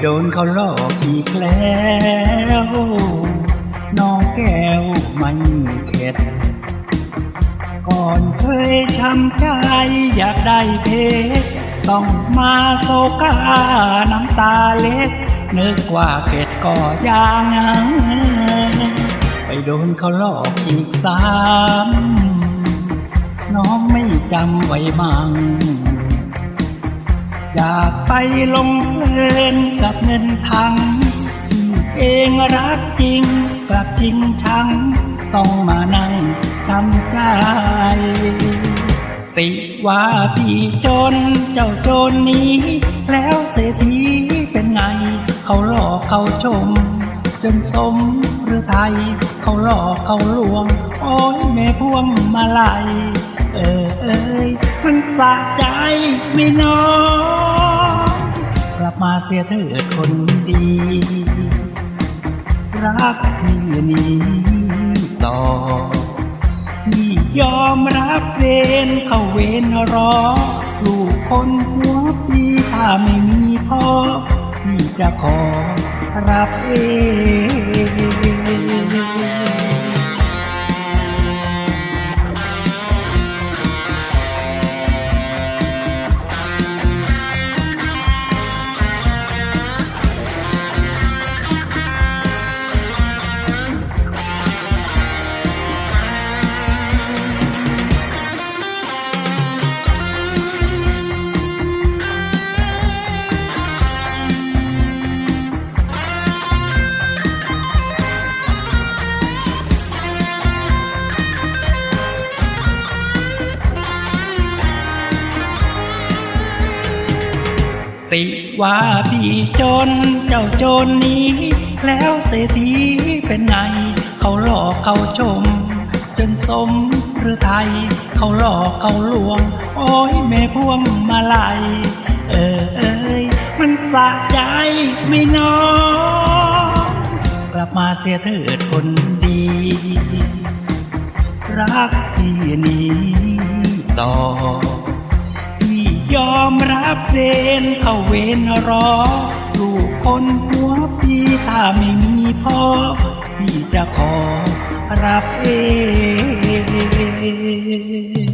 โดนเขาหลอกอีกแล้ว น้องแก้วไม่เข็ด ก่อนเคยช้ำใจอยากได้เพชรต้องมาโซกาน้ำตาเล็ดนึกว่าเกตก็ยางไปโดนเขาหลอกอีกสามน้องไม่จำไว้มั่ง อย่าไปลงเพลินกับเงินทังที่เองรักจริงกลับจริงชัง ต้องมานั่งช้ำใจ ติว่าพี่จนเจ้าจรนี้ แล้วเศรษฐีเป็นไง เขาหลอกเขาชมจนสมหรือไทย เขาหลอกเขาลวง โอ้ยแม่พวงมาลัยเออเอ้ยมันสะใจไม่น้อย เสียเถิดคนดี รักพี่นี้ต่อ พี่ยอมรับเวรเขาเวรรอ ลูกคนหัวปีถ้าไม่มีพ่อ พี่จะขอรับเอง ติว่าพี่จนเจ้าโจรนี้ แล้วเศรษฐีเป็นไง เขาหลอกเขาชม จนสมหรือไทย เขาหลอกเขาลวง โอ้ยแม่พวงมาลัยเออเอ้ยมันสะใจไม่น้อยกลับมาเสียเถิดคนดี รักพี่นี้ต่อพี่ ยอมรับเรนเขาเวรรอลูกคนหัวพี่ถ้าไม่มีพ่อพี่จะขอรับเอง